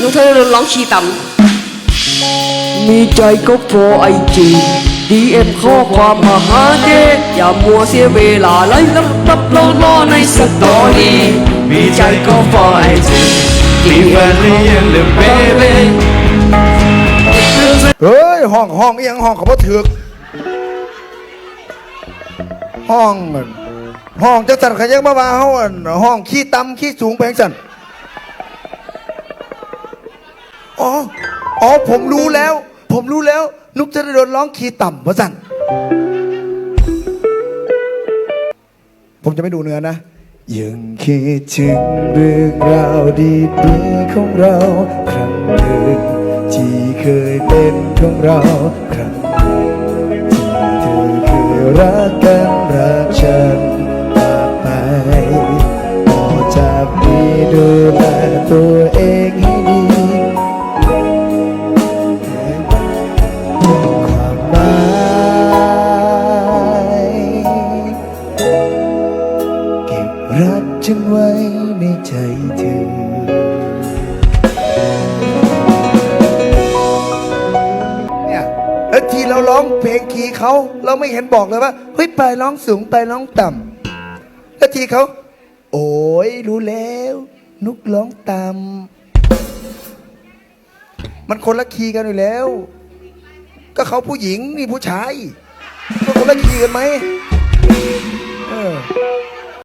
นุกเธอร้องชีต่มีใจก็โฟไอจีดีเอ็มข้อความมาหาเจอย่ามัวเสียเวลาไล่ลับลับรอรอในสตอรี่มีใจก็โฟไอจีดีเอ็มข้อความมาหาเจเฮ้ยห้องห้องเอียงห้องเขาบ่ถึกห้องนั่นห้องจังสันขยังมาว่าเฮาอั่นห้องขี้ต่ำขี้สูงแพงสัน อ๋อ อ๋อ ผมรู้แล้ว ผมรู้แล้ว นุกจะโดนร้องขี้ต่ำเพราะสันผมจะไม่ดูเนื้อนะ ยังคิดถึงเรื่องราวดีๆของเรา ครั้งหนึ่งที่เคยเป็นของเราครั้งหนึ่งที่เธอเคยรักกันรักฉัน เก็บรักฉันไว้ในใจเธอเนี่ยแล้วทีเราร้องเพลงคีย์เขาเราไม่เห็นบอกเลยว่าเฮ้ยไปร้องสูงไปร้องต่ำแล้วทีเขาโอ้ยรู้แล้ว นุกร้องต่ำมันคนละคีย์กันอยู่แล้ว ก็เขาผู้หญิงนี่ผู้ชายก็คนละคีย์กันไหม อ